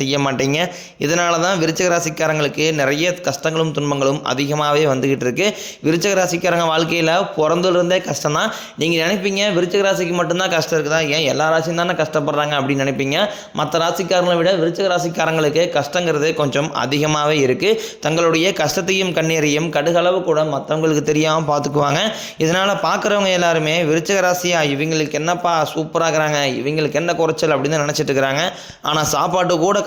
செய்ய மாட்டீங்க. இதனால தான் விருச்சக ராசிக்காரங்களுக்கு நிறைய கஷ்டங்களும் துன்பங்களும் அதிகமாகவே வந்துக்கிட்டு இருக்கு. விருச்சக ராசிக்காரங்க வாழ்க்கையில் பிறந்ததுலேருந்தே கஷ்டம் தான். நீங்கள் நினைப்பீங்க விருச்சக ராசிக்கு மட்டும்தான் கஷ்டம் இருக்குதா? ஏன் எல்லா ராசியும் தானே கஷ்டப்படுறாங்க அப்படின்னு நினைப்பீங்க. மற்ற ராசிக்காரங்களை விட விருச்சக ராசிக்காரங்களுக்கு கஷ்டங்கிறது கொஞ்சம் அதிகமாகவே இருக்குது தங்களுடைய கஷ்டத்தையும் கண்ணீரையும் கடுகளவு கூட மற்றவங்களுக்கு தெரியாமல் பார்த்துக்குவாங்க இதனால் பார்க்குறவங்க எல்லாருமே விருச்சக ராசியா இவங்களுக்கு என்னப்பா சூப்பராகிறாங்க இவங்களுக்கு என்ன குறைச்சல் அப்படின்னு நினச்சிட்டு இருக்கிறாங்க. ஆனால் சாப்பாட்டு கூட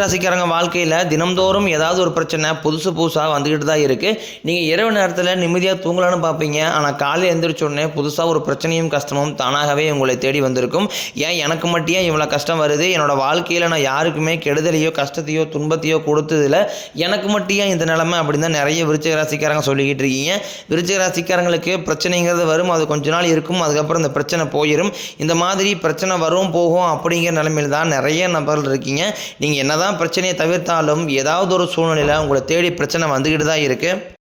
ராசிக்காரங்க வாழ்க்கையில் தினம்தோறும் ஏதாவது ஒரு பிரச்சனை புதுசு புதுசாக வந்துக்கிட்டு தான் இருக்குது நீங்கள் இரவு நேரத்தில் நிம்மதியாக தூங்கலான்னு பார்ப்பீங்க. ஆனால் காலையில் எந்திரிச்ச உடனே புதுசாக ஒரு பிரச்சனையும் கஷ்டமும் தானாகவே உங்களை தேடி வந்திருக்கும். ஏன் எனக்கு மட்டும் ஏன் இவ்வளோ கஷ்டம் வருது? என்னோடய வாழ்க்கையில் நான் யாருக்குமே கெடுதலையோ கஷ்டத்தையோ துன்பத்தையோ கொடுத்ததில்ல. எனக்கு மட்டும் ஏன் இந்த நிலமை அப்படின்னு தான் நிறைய விருச்சிக ராசிக்காரங்க சொல்லிக்கிட்டு இருக்கீங்க. விருச்சிக ராசிக்காரங்களுக்கு பிரச்சனைங்கிறது வரும் அது கொஞ்ச நாள் இருக்கும் அதுக்கப்புறம் இந்த பிரச்சனை போயிடும் இந்த மாதிரி பிரச்சனை வரும் போகும் அப்படிங்கிற நிலமையில் தான் நிறைய நபர்கள் இருக்கீங்க. நீங்கள் என்னதான் பிரச்சனையை தவிர்த்தாலும் ஏதாவது ஒரு சூழ்நிலையில் உங்களை தேடி பிரச்சனை வந்துக்கிட்டு தான் இருக்குது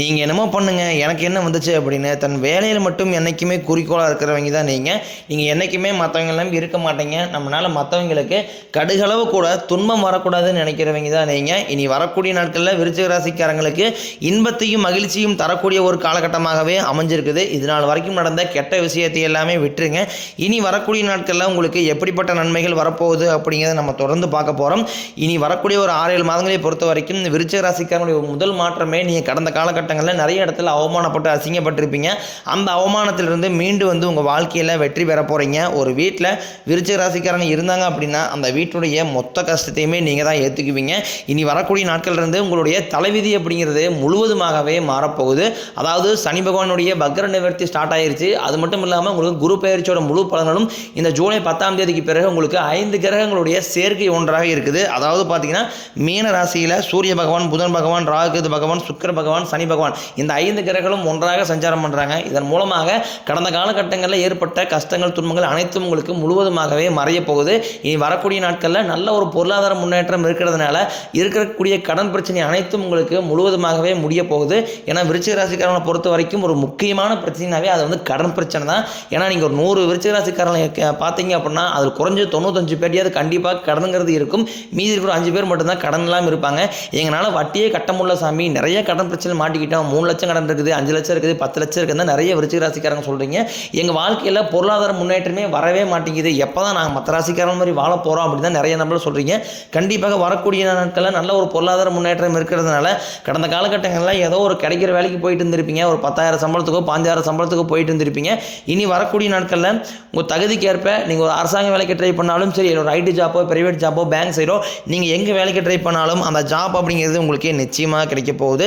நீங்கள் என்னமோ பண்ணுங்க எனக்கு என்ன வந்துச்சு அப்படின்னு தன் வேலையில் மட்டும் என்றைக்குமே குறிக்கோளாக இருக்கிறவங்க தான் நீங்கள் நீங்கள் என்றைக்குமே மற்றவங்க எல்லாம் இருக்க மாட்டீங்க. நம்மளால் மற்றவங்களுக்கு கடுகளவு கூட துன்பம் வரக்கூடாதுன்னு நினைக்கிறவங்க தான் நீங்கள் இனி வரக்கூடிய நாட்களில் விருச்சிக ராசிக்காரங்களுக்கு இன்பத்தையும் மகிழ்ச்சியும் தரக்கூடிய ஒரு காலகட்டமாகவே அமைஞ்சிருக்குது. இது நாள் வரைக்கும் நடந்த கெட்ட விஷயத்தை எல்லாமே விட்டுருங்க. இனி வரக்கூடிய நாட்களில் உங்களுக்கு எப்படிப்பட்ட நன்மைகள் வரப்போகுது அப்படிங்கிறத நம்ம தொடர்ந்து பார்க்க போகிறோம் இனி வரக்கூடிய ஒரு ஆறு ஏழு மாதங்களை பொறுத்த வரைக்கும் இந்த விருச்சிக ராசிக்காரங்களுடைய முதல் மாற்றமே நீங்கள் கடந்த காலகட்டங்களில் நிறைய இடத்துல அவமானப்பட்டு அசிங்கப்பட்டிருப்பீங்க. அந்த அவமானத்திலிருந்து மீண்டு வந்து உங்கள் வாழ்க்கையில் வெற்றி பெற போகிறீங்க ஒரு வீட்டில் விருச்சிக ராசிக்காரங்க இருந்தாங்க அப்படின்னா அந்த வீட்டுடைய மொத்த கஷ்டத்தையுமே நீங்கள் தான் ஏற்றுக்குவீங்க இனி வரக்கூடிய நாட்கள்லேருந்து உங்களுடைய தலைவிதி அப்படிங்கிறது முழுவதுமாகவே மாறப்போகுது. அதாவது சனி பகவானுடைய பக்ர நிவர்த்தி ஸ்டார்ட் ஆயிருச்சு. அது மட்டும் இல்லாமல் உங்களுக்கு குரு பயிற்சியோட முழு பலன்களும் இந்த ஜூலை பத்தாம் தேதிக்கு பிறகு உங்களுக்கு ஐந்து கிரகங்களுடைய சேர்க்கை ஒன்றாக இருக்குது. அதாவது பார்த்தீங்கன்னா மீன ராசியில் சூரிய பகவான் புதன் பகவான் ராகுகேது பகவான் சுக்கிர பகவான் சனி பகவான். இந்த ஐந்து கிரகங்களும் ஒன்றாக சஞ்சாரம் பண்ணுறாங்க இதன் மூலமாக கடந்த காலகட்டங்களில் ஏற்பட்ட கஷ்டங்கள் துன்பங்கள் அனைத்தும் உங்களுக்கு முழுவதுமாகவே மறைய போகுது. இனி வரக்கூடிய நாட்களில் நல்ல ஒரு பொருளாதார முன்னேற்றம் இருக்கிறதுனால இருக்கக்கூடிய கடன் பிரச்சனை அனைத்தும் உங்களுக்கு முழுவதுமாகவே முடிய போகுது. ஏன்னா விருச்சிக ராசிக்காரங்களை பொறுத்த வரைக்கும் ஒரு முக்கியமான பிரச்சனைனாவே அது வந்து கடன் பிரச்சனை தான். ஏன்னா நீங்கள் ஒரு நூறு விருச்சிக ராசிக்காரங்களை பார்த்தீங்க அப்படின்னா அதில் குறைஞ்சு தொண்ணூத்தஞ்சு பேர்டையாவது கண்டிப்பாக கடனுங்கிறது இருக்கும். மீதி இருக்கிற அஞ்சு பேர் மட்டும்தான் கடன் இல்லாமல் இருப்பாங்க. எங்களால் வட்டியே கட்ட முடியல சாமி. நிறைய கடன் பிரச்சனை மாட்டிக்கிட்டோம். மூணு லட்சம் கடன் இருக்குது அஞ்சு லட்சம் இருக்குது பத்து லட்சம் இருக்குதுன்னு நிறைய விருச்சிக ராசிக்காரங்க சொல்கிறீங்க எங்கள் வாழ்க்கையில் பொருளாதார முன்னேற்றமே வரவே மாட்டேங்குது. எப்போ தான் நாங்கள் மற்ற ராசிக்காரன் மாதிரி வாழ போகிறோம் அப்படின்னு தான் நிறைய நம்பர் சொல்கிறீங்க கண்டிப்பாக வரக்கூடிய நாட்களில் நல்ல ஒரு பொருளாதார முன்னேற்றம் இருக்கிறதுனால கடந்த காலகட்டங்களில் ஏதோ ஒரு கிடைக்கிற வேலைக்கு போயிட்டு இருந்திருப்பீங்க. ஒரு பத்தாயிரம் சம்பளத்துக்கோ பாஞ்சாயிரம் சம்பளத்துக்கோ போயிட்டு இருந்திருப்பீங்க. இனி வரக்கூடிய நாட்களில் உங்கள் தகுதிக்கு ஏற்ப நீங்கள் ஒரு அரசாங்க வேலைக்கு ட்ரை பண்ணாலும் சரி ஒரு ஐடி ஜாப்போ பிரைவேட் ஜாப்போ பேங்க் சைடோ நீங்கள் எங்கே வேலைக்கு ட்ரை பண்ணாலும் அந்த ஜாப் அப்படிங்கிறது உங்களுக்கு நிச்சயமாக கிடைக்க போகுது.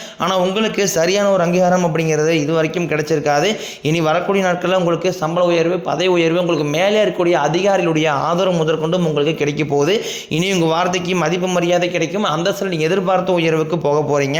ஆனால் உங்களுக்கு சரியான ஒரு அங்கீகாரம் அப்படிங்கிறது இது வரைக்கும் கிடைச்சிருக்காது. இனி வரக்கூடிய நாட்களில் உங்களுக்கு சம்பள உயர்வு பதவி உயர்வு உங்களுக்கு மேலே இருக்கக்கூடிய அதிகாரிகளுடைய ஆதரவு முதற்கொண்டும் உங்களுக்கு கிடைக்க போகுது. இனி உங்கள் வார்த்தைக்கு மதிப்பு மரியாதை கிடைக்கும். அந்த நீங்கள் எதிர்பார்த்த உயர்வுக்கு போக போகிறீங்க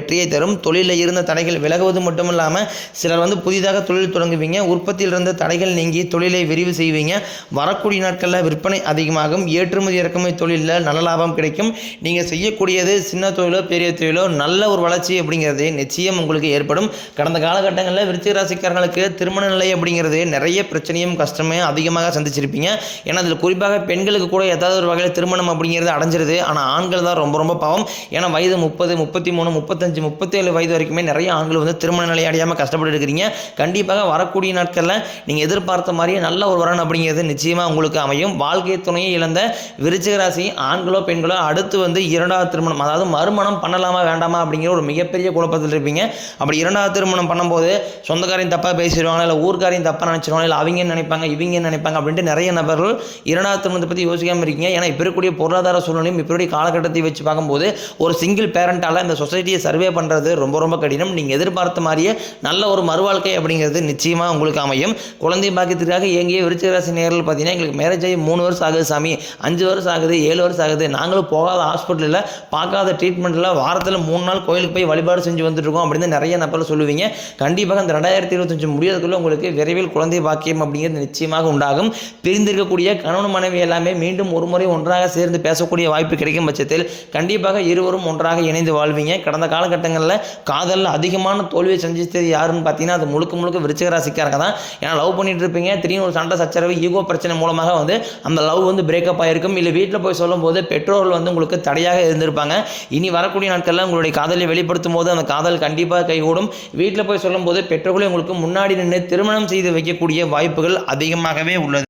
வெற்றியை தரும். தொழிலில் இருந்த தடைகள் விலகுவது மட்டும் இல்லாமல் சிலர் வந்து புதிதாக தொழில் தொடங்குவீங்க. உற்பத்தியில் இருந்த தடைகள் நீங்கி தொழிலை விரிவு செய்வீங்க. வரக்கூடிய நாட்களில் விற்பனை அதிகமாகும். ஏற்றுமதி இறக்குமதி தொழிலில் நல்ல லாபம் கிடைக்கும். நீங்கள் செய்யக்கூடியது சின்ன தொழிலோ பெரிய தொழிலோ நல்ல ஒரு வளர்ச்சி அப்படிங்கிறது நிச்சயம் உங்களுக்கு ஏற்படும். கடந்த காலகட்டங்களில் விருச்சிக ராசிக்காரங்களுக்கு திருமண நிலை அப்படிங்கிறது நிறைய பிரச்சனையும் கஷ்டமே அதிகமாக சந்திச்சிருப்பீங்க. ஏன்னா அதில் குறிப்பாக பெண்களுக்கு கூட ஏதாவது ஒரு வகையில் திருமணம் அப்படிங்கிறது அடைஞ்சிருது. ஆனால் ஆண்கள் தான் ரொம்ப ரொம்ப பாவம். ஏன்னா வயது முப்பது முப்பத்தி மூணு முப்பத்தஞ்சு முப்பத்தேழு வயது வரைக்குமே நிறைய ஆண்கள் வந்து திருமண நிலை அடையாமல் கஷ்டப்பட்டு இருக்கிறீங்க. கண்டிப்பாக வரக்கூடிய நாட்களில் நீங்கள் எதிர்பார்த்த மாதிரியே நல்ல ஒரு வரன் அப்படிங்கிறது நிச்சயமாக உங்களுக்கு அமையும். வாழ்க்கை துணையை இழந்த விருச்சிக ராசி ஆண்களோ பெண்களோ அடுத்து வந்து இரண்டாவது திருமணம் அதாவது மறுமணம் பண்ணலாமா வேண்டாமா அப்படிங்கிற ஒரு மிகப்பெரிய குழப்பத்தில் இருப்பீங்க. அப்படி இரண்டாவது திருமணம் பண்ணும்போது சொந்தக்காரையும் தப்பாக பேசிடுவாங்க இல்லை ஊர்க்காரையும் தப்பாக நினச்சிருவாங்க இல்லை அவங்க நினைப்பாங்க இவங்க நினைப்பாங்க அப்படின்ட்டு நிறைய நபர்கள் இரண்டாவது திருமணத்தை பற்றி யோசிக்காமல் இருக்கீங்க. ஏன்னா இப்போ இருக்கக்கூடிய பொருளாதார சூழ்நிலையும் இப்போ காலகட்டத்தை வச்சு பார்க்கும்போது ஒரு சிங்கிள் பேரண்டால் இந்த சொசைட்டியை சர்வே பண்ணுறது ரொம்ப ரொம்ப கடினம். நீங்கள் எதிர்பார்த்த மாதிரியே நல்ல ஒரு மறுவாழ்க்கை அப்படிங்கிறது நிச்சயமாக உங்களுக்கு அமையும். குழந்தை பாக்கியத்திற்காக எங்கேயோ விருச்சிகராசி நேரில் பார்த்தீங்கன்னா எங்களுக்கு மேரேஜ் ஆகி மூணு வருஷம் ஆகுது சாமி. அஞ்சு வருஷம் ஆகுது ஏழு வருஷம் ஆகுது. நாங்களும் போகாத ஹாஸ்பிட்டலில் பார்க்காத ட்ரீட்மெண்ட்டில் வாரத்தில் மூணு நாள் கோயிலுக்கு போய் வழிபாடு செஞ்சு வந்துட்டுருக்கோம் அப்படின்னு நிறைய நபர்கள் சொல்லுவீங்க. கண்டிப்பாக இந்த ரெண்டாயிரத்தி இருபத்தஞ்சு முடியறதுக்குள்ளே உங்களுக்கு விரைவில் குழந்தை பாக்கியம் அப்படிங்கிறது நிச்சயமாக உண்டாகும். பிரிந்திருக்கக்கூடிய கணவன் மனைவி எல்லாமே மீண்டும் ஒரு முறை ஒன்றாக சேர்ந்து பேசக்கூடிய வாய்ப்பு கிடைக்கும் பட்சத்தில் கண்டிப்பாக இருவரும் ஒன்றாக இணைந்து வாழ்வீங்க. கடந்த காலகட்டங்களில் காதலில் அதிகமான தோல்வியை சந்தித்தது யாருன்னு பார்த்தீங்கன்னா அது முழுக்க முழுக்க விருச்சிக ராசிக்காரங்க தான். ஏன்னா லவ் பண்ணிட்டு இருப்பீங்க திடீர்னு ஒரு சண்டை சச்சரவு ஈகோ பிரச்சனை மூலமாக வந்து அந்த லவ் வந்து பிரேக்கப் ஆகிருக்கும் இல்லை வீட்டில் போய் சொல்லும்போது பெற்றோர்கள் வந்து உங்களுக்கு தடையாக இருந்திருப்பாங்க. இனி வரக்கூடிய நாட்களில் உங்களுடைய காதலை வெளிப்படுத்தும் போது அந்த காதல் கண்டிப்பாக கைகூடும். வீட்டில் போய் சொல்லும்போது பெற்றோர்களே உங்களுக்கு முன்னாடி நின்று திருமணம் செய்து வைக்கக்கூடிய வாய்ப்புகள் அதிகமாகவே உள்ளது.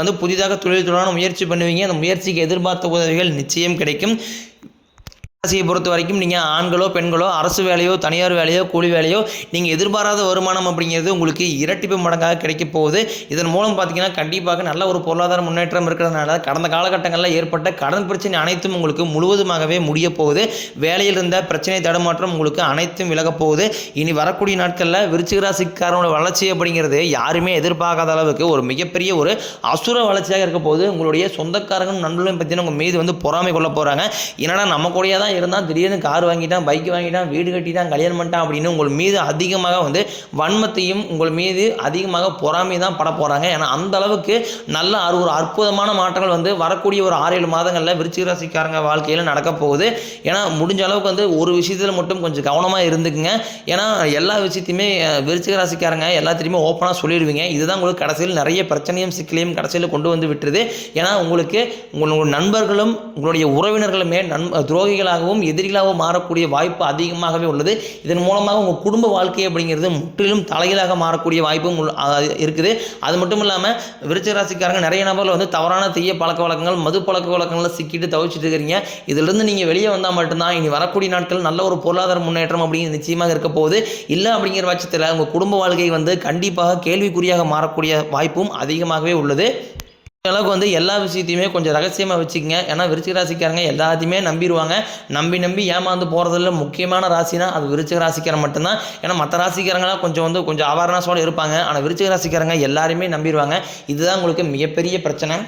வந்து புதிதாக தொழில் தொடர முயற்சி பண்ணுவீங்க. அந்த முயற்சிக்கு எதிர்பார்த்த உதவிகள் நிச்சயம் கிடைக்கும். ராசியை பொறுத்த வரைக்கும் நீங்கள் ஆண்களோ பெண்களோ அரசு வேலையோ தனியார் வேலையோ கூலி வேலையோ நீங்கள் எதிர்பாராத வருமானம் அப்படிங்கிறது உங்களுக்கு இரட்டிப்பு மடங்காக கிடைக்க போகுது. இதன் மூலம் பார்த்தீங்கன்னா கண்டிப்பாக நல்ல ஒரு பொருளாதார முன்னேற்றம் இருக்கிறதுனால கடந்த காலகட்டங்களில் ஏற்பட்ட கடன் பிரச்சனை அனைத்தும் உங்களுக்கு முழுவதுமாகவே முடிய போகுது. வேலையில் இருந்த பிரச்சனை தடுமாற்றம் உங்களுக்கு அனைத்தும் விலகப் போகுது. இனி வரக்கூடிய நாட்களில் விருச்சிகராசிக்காரனோட வளர்ச்சி அப்படிங்கிறது யாருமே எதிர்பார்க்காத அளவுக்கு ஒரு மிகப்பெரிய ஒரு அசுர வளர்ச்சியாக இருக்க போது உங்களுடைய சொந்தக்காரங்களும் நண்பர்களும் பற்றின உங்கள் மீது வந்து பொறாமை கொள்ள போகிறாங்க என்னடா நம்ம கூடயே தான் இருந்தால் திடீர்னு கார் வாங்கிட்டான் பைக் வாங்கிட்டான் வீடு கட்டிட்டான் கல்யாணம் பண்ணிட்டான் அப்படின்னு உங்கள் மீது அதிகமாக வந்து வன்மத்தையும் உங்கள் மீது அதிகமாக பொறாமை தான் பட போகிறாங்க ஏன்னா அந்த அளவுக்கு நல்ல ஒரு அற்புதமான மாற்றங்கள் வந்து வரக்கூடிய ஒரு ஆறு ஏழு மாதங்களில் விருச்சிக ராசிக்காரங்க வாழ்க்கையில் நடக்க போகுது. ஏன்னா முடிஞ்ச அளவுக்கு வந்து ஒரு விஷயத்தில் மட்டும் கொஞ்சம் கவனமாக இருந்துக்குங்க. ஏன்னா எல்லா விஷயத்தையுமே விருச்சிக ராசிக்காரங்க எல்லாத்தையுமே ஓப்பனாக சொல்லிடுவீங்க. இதுதான் உங்களுக்கு கடைசியில் நிறைய பிரச்சனையும் சிக்கலையும் கடைசியில் கொண்டு வந்து விட்டுருது. ஏன்னா உங்களுக்கு உங்களுடைய நண்பர்களும் உங்களுடைய உறவினர்களுமே நண் துரோகிகளாக நண்பர்களாகவும் எதிரிகளாகவும் மாறக்கூடிய வாய்ப்பு அதிகமாகவே உள்ளது. இதன் மூலமாக உங்கள் குடும்ப வாழ்க்கை அப்படிங்கிறது முற்றிலும் தலையிலாக மாறக்கூடிய வாய்ப்பும் உள்ள- இருக்குது. அது மட்டும் இல்லாமல் விருச்சராசிக்காரங்க நிறைய நபர்கள் வந்து தவறான தீய பழக்க வழக்கங்கள் மது பழக்க வழக்கங்களில் சிக்கிட்டு தவிச்சிட்டு இருக்கிறீங்க இதிலிருந்து நீங்கள் வெளியே வந்தால் மட்டும்தான் இனி வரக்கூடிய நாட்கள் நல்ல ஒரு பொருளாதார முன்னேற்றம் அப்படிங்கிறது நிச்சயமாக இருக்க போகுது. இல்லை அப்படிங்கிற பட்சத்தில் உங்கள் குடும்ப வாழ்க்கை வந்து கண்டிப்பாக கேள்விக்குறியாக மாறக்கூடிய வாய்ப்பும் அதிகமாகவே உள்ளது. அளவுக்கு வந்து எல்லா விஷயத்தையுமே கொஞ்சம் ரகசியமாக வச்சுக்கோங்க. ஏன்னா விருச்சிக ராசிக்காரங்க எல்லாத்தையுமே நம்பிடுவாங்க. நம்பி நம்பி ஏமாந்து போகிறதுல முக்கியமான ராசினா அது விருச்சிக ராசிக்காரன் மட்டும்தான். ஏன்னா மற்ற ராசிக்காரங்களாம் கொஞ்சம் வந்து கொஞ்சம் அவேர்னஸோடு இருப்பாங்க. ஆனால் விருச்சிக ராசிக்காரங்க எல்லாருமே நம்பிடுவாங்க. இதுதான் உங்களுக்கு மிகப்பெரிய பிரச்சனை.